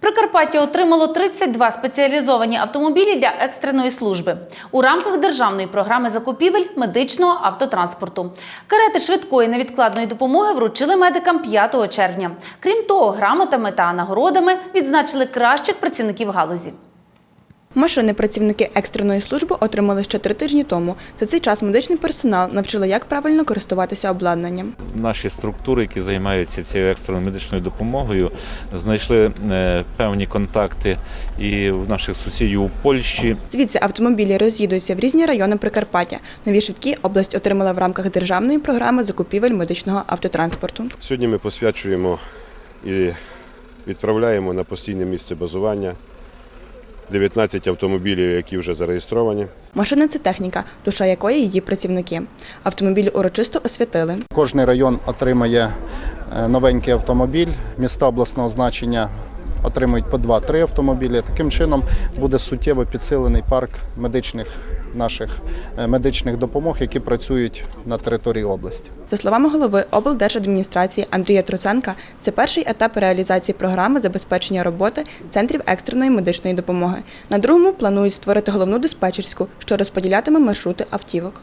Прикарпаття отримало 32 спеціалізовані автомобілі для екстреної служби у рамках державної програми закупівель медичного автотранспорту. Карети швидкої невідкладної допомоги вручили медикам 5 червня. Крім того, грамотами та нагородами відзначили кращих працівників галузі. Машини працівники екстреної служби отримали ще три тижні тому. За цей час медичний персонал навчили, як правильно користуватися обладнанням. Наші структури, які займаються цією екстреною медичною допомогою, знайшли е, певні контакти і в наших сусідів у Польщі. Звідси автомобілі роз'їдуться в різні райони Прикарпаття. Нові швидкі область отримала в рамках державної програми закупівель медичного автотранспорту. Сьогодні ми посвячуємо і відправляємо на постійне місце базування 19 автомобілів, які вже зареєстровані. Машина це техніка, душа якої її працівники. Автомобілі урочисто освятили. Кожний район отримає е, новенький автомобіль. Міста обласного значення отримують по 2-3 автомобілі. Таким чином буде суттєво підсилений парк медичних наших е, медичних допомог, які працюють на території області. За словами голови облдержадміністрації Андрія Труценка, це перший етап реалізації програми забезпечення роботи центрів екстреної медичної допомоги. На другому планують створити головну диспетчерську, що розподілятиме маршрути автівок.